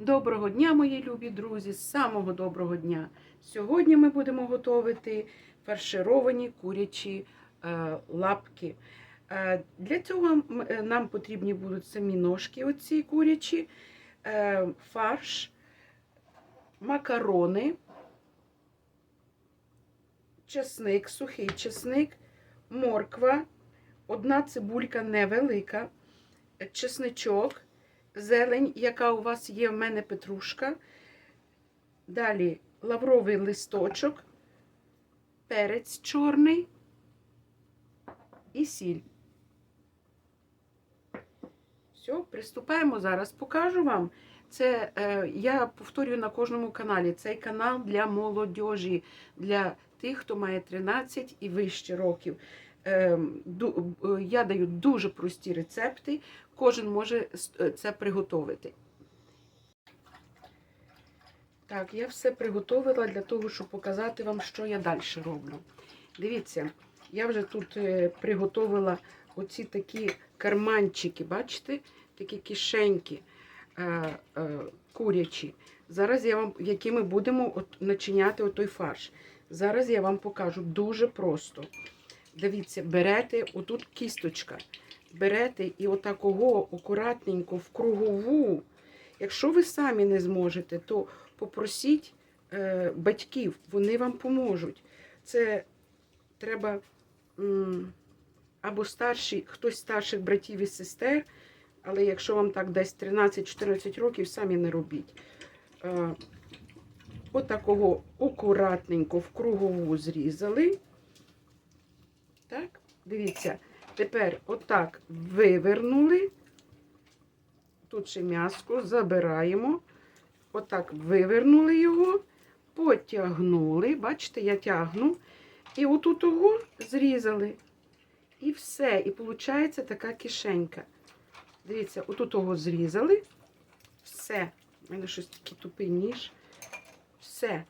Доброго дня, мої любі друзі! Самого доброго дня! Сьогодні ми будемо готувати фаршировані курячі е, лапки. Е, для цього е, нам потрібні будуть самі ножки, оці курячі, фарш, макарони, чесник, сухий чесник, морква, одна цибулька невелика, чесничок зелень, яка у вас є, в мене петрушка. Далі лавровий листочок, перець чорний і сіль. Все, приступаємо зараз. Покажу вам. Це е, я повторюю на кожному каналі. Цей канал для молодіжі, для тих, хто має 13 і вище років. Е, ду, е, я даю дуже прості рецепти кожен може це приготувати. Так, я все приготовила для того, щоб показати вам, що я далі роблю. Дивіться, я вже тут е, приготовила оці такі карманчики, бачите? Такі кишеньки е, е, курячі. Зараз я вам, якими будемо от, начиняти отой фарш. Зараз я вам покажу дуже просто. Дивіться, берете отут кісточка берете і отакого акуратненько в кругову. Якщо ви самі не зможете, то попросіть е, батьків, вони вам поможуть. Це треба м, або старші, хтось старших братів і сестер, але якщо вам так десь 13-14 років, самі не робіть. Е, отакого акуратненько в кругову зрізали. Так, дивіться. Тепер отак вивернули. Тут ще м'яско забираємо. Отак вивернули його, потягнули. Бачите, я тягну. І отут його зрізали. І все. І виходить така кишенька. Дивіться, отут його зрізали. Все. У мене щось такий тупий ніж. Все.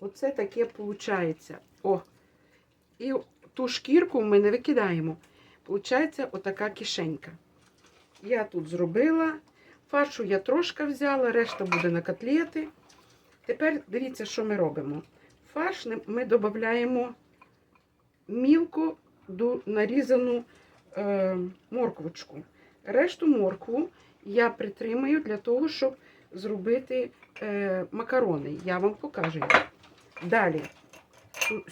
Оце таке виходить. О. І ту шкірку ми не викидаємо. Получається отака кишенька. Я тут зробила. Фаршу я трошки взяла, решта буде на котлети. Тепер дивіться, що ми робимо. Фарш ми додаємо мілко нарізану е, морквочку. Решту моркву я притримаю для того, щоб зробити е, макарони. Я вам покажу. Далі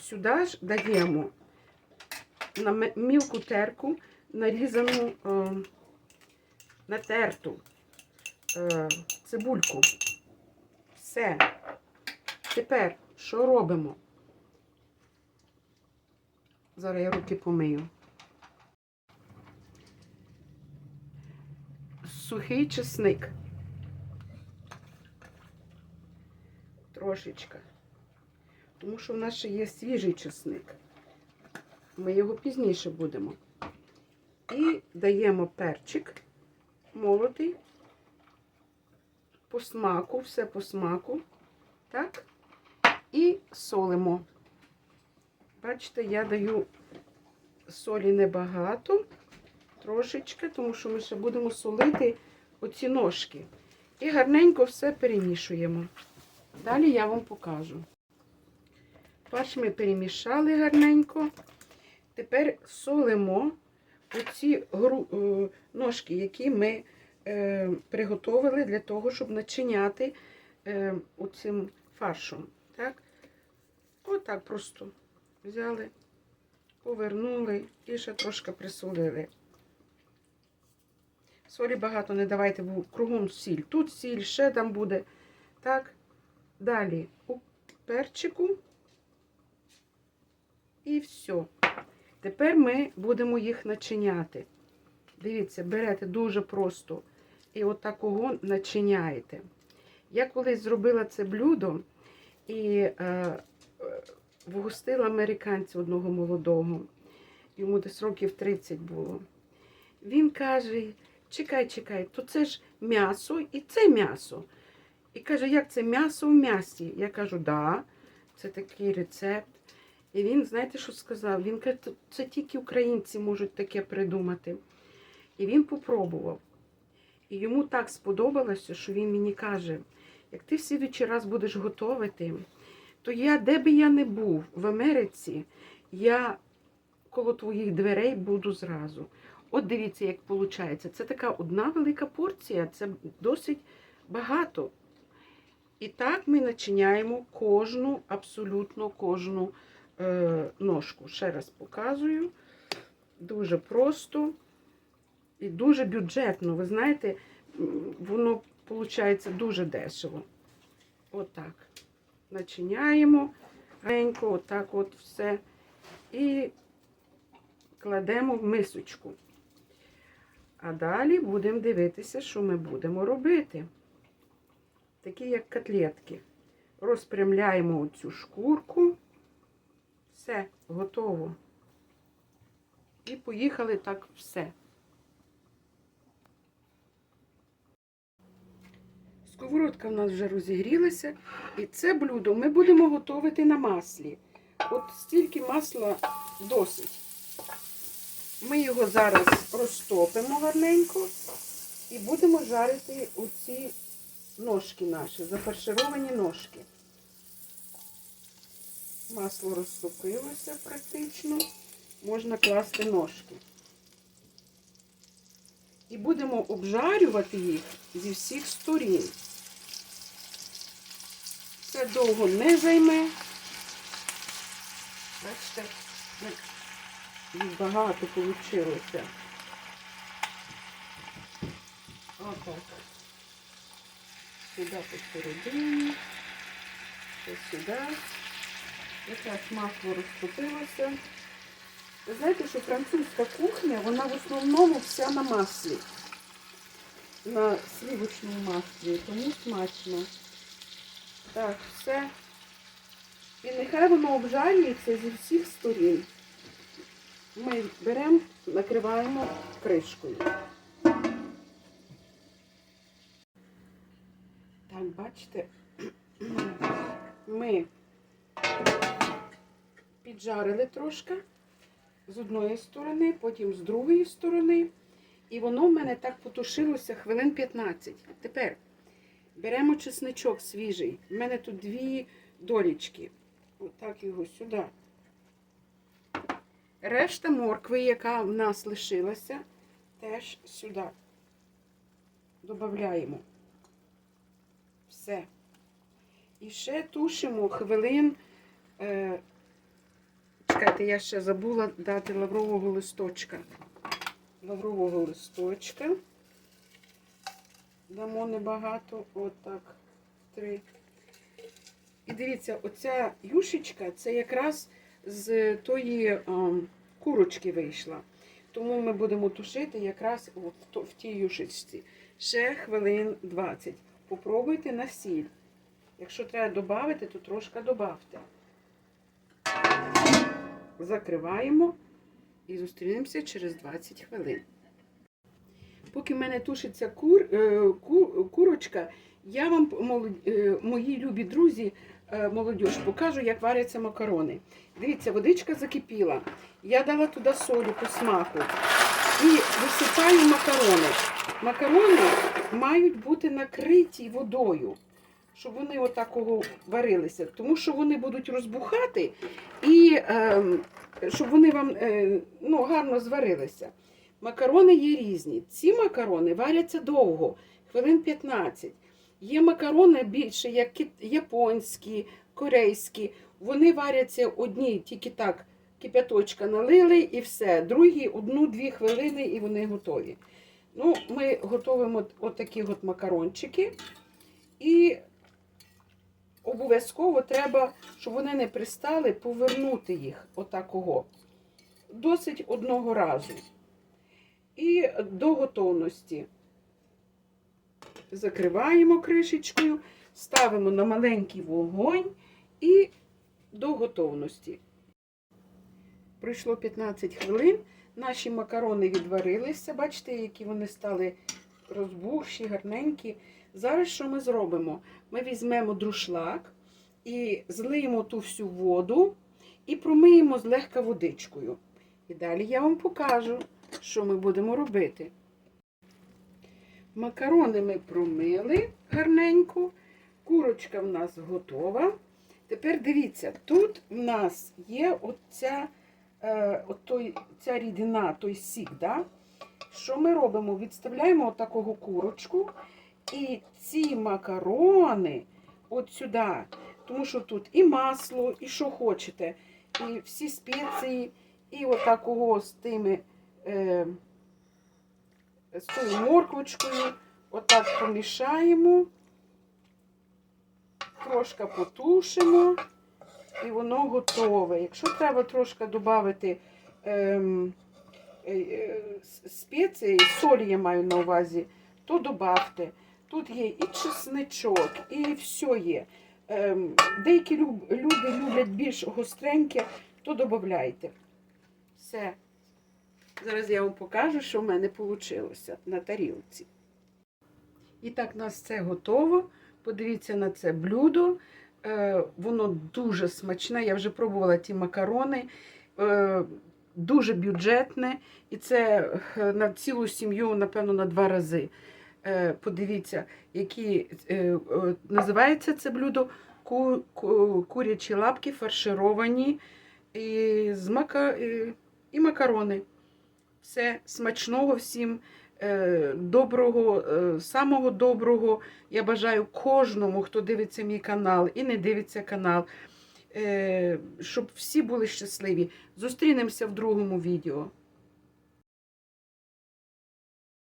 сюди ж даємо на мілку терку нарізану е, натерту е, цибульку. Все. Тепер що робимо? Зараз я руки помию. Сухий чесник. Трошечка. Тому що в нас ще є свіжий чесник. Ми його пізніше будемо. І даємо перчик молотий, по смаку, все по смаку. Так? І солимо. Бачите, я даю солі небагато, трошечки, тому що ми ще будемо солити оці ножки. І гарненько все перемішуємо. Далі я вам покажу. Фарш ми перемішали гарненько. Тепер солимо оці е, ножки, які ми е, приготовили для того, щоб начиняти е, оцим фаршем. Так? Отак просто взяли, повернули і ще трошки присолили. Солі багато не давайте, бо кругом сіль. Тут сіль, ще там буде. Так. Далі у перчику. І все. Тепер ми будемо їх начиняти. Дивіться, берете дуже просто і отакого начиняєте. Я колись зробила це блюдо і е, е, вгостила американця одного молодого. Йому десь років 30 було. Він каже: чекай, чекай, то це ж м'ясо і це м'ясо. І каже, як це м'ясо в м'ясі? Я кажу, да, це такий рецепт. І він, знаєте, що сказав? Він каже, «Це- тільки українці можуть таке придумати. І він попробував. І йому так сподобалося, що він мені каже: як ти в слідуючий раз будеш готувати, то я, де би я не був в Америці, я коло твоїх дверей буду зразу. От дивіться, як виходить. Це така одна велика порція, це досить багато. І так ми начиняємо кожну, абсолютно кожну ножку. Ще раз показую. Дуже просто і дуже бюджетно. Ви знаєте, воно виходить дуже дешево. Отак. Начиняємо гарненько, отак от все. І кладемо в мисочку. А далі будемо дивитися, що ми будемо робити. Такі як котлетки. Розпрямляємо оцю шкурку. Готово. І поїхали так все. Сковородка в нас вже розігрілася. І це блюдо ми будемо готувати на маслі. От стільки масла досить. Ми його зараз розтопимо гарненько і будемо жарити оці ножки наші, зафаршировані ножки. Масло розтопилося практично. Можна класти ножки. І будемо обжарювати їх зі всіх сторін. Це довго не займе. Бачите, багато вийшло. Отак. Сюди посередині. Сюди. Якраз масло розтопилося. Ви знаєте, що французька кухня, вона в основному вся на маслі. На сливочному маслі, тому смачно. Так, все. І нехай воно обжарюється зі всіх сторін. Ми беремо, накриваємо кришкою. Так, бачите, ми піджарили трошки з одної сторони, потім з другої сторони. І воно в мене так потушилося хвилин 15. Тепер беремо чесничок свіжий. У мене тут дві долічки. Отак його сюди. Решта моркви, яка в нас лишилася, теж сюди. Додаємо. Все. І ще тушимо хвилин. Чекайте, я ще забула дати лаврового листочка. Лаврового листочка. Дамо небагато, отак, три. І дивіться, оця юшечка, це якраз з тої а, курочки вийшла. Тому ми будемо тушити якраз от в тій юшечці. Ще хвилин 20. Попробуйте на сіль. Якщо треба додати, то трошки додавте. Закриваємо і зустрінемося через 20 хвилин. Поки в мене тушиться кур, е, ку- курочка, я вам, е, мої любі друзі, е, молодіж, покажу, як варяться макарони. Дивіться, водичка закипіла. Я дала туди солі по смаку і висипаю макарони. Макарони мають бути накриті водою, щоб вони отакого варилися, тому що вони будуть розбухати і ем, щоб вони вам е, ну, гарно зварилися. Макарони є різні. Ці макарони варяться довго, хвилин 15. Є макарони більше, як японські, корейські. Вони варяться одні, тільки так, кипяточка налили і все. Другі одну-дві хвилини і вони готові. Ну, ми готуємо от- отакі от макарончики. І обов'язково треба, щоб вони не пристали, повернути їх отакого. Досить одного разу. І до готовності закриваємо кришечкою, ставимо на маленький вогонь і до готовності. Пройшло 15 хвилин. Наші макарони відварилися. Бачите, які вони стали розбухші, гарненькі. Зараз що ми зробимо? Ми візьмемо друшлак і злиємо ту всю воду і промиємо злегка водичкою. І далі я вам покажу, що ми будемо робити. Макарони ми промили гарненько. Курочка в нас готова. Тепер дивіться, тут в нас є оця, е, от той, ця рідина, той сік. Да? Що ми робимо? Відставляємо отакого курочку і ці макарони от сюди. Тому що тут і масло, і що хочете, і всі спеції, і отакого з тими. Е, з тою морквочкою. Отак помішаємо, трошки потушимо, і воно готове. Якщо треба трошки додати ем, е, е, спеції, солі я маю на увазі, то додавте. Тут є і чесничок, і все є. Ем, деякі люди люблять більш гостреньке, то додавайте. Все. Зараз я вам покажу, що в мене вийшло на тарілці. І так, у нас це готово. Подивіться на це блюдо. Е, воно дуже смачне. Я вже пробувала ті макарони. Е, дуже бюджетне. І це е, на цілу сім'ю, напевно, на два рази. Е, подивіться, які е, називається це блюдо ку, ку, курячі лапки фаршировані і, з мака, і макарони. Все смачного всім, е, доброго, самого доброго. Я бажаю кожному, хто дивиться мій канал і не дивиться канал, щоб всі були щасливі. Зустрінемося в другому відео.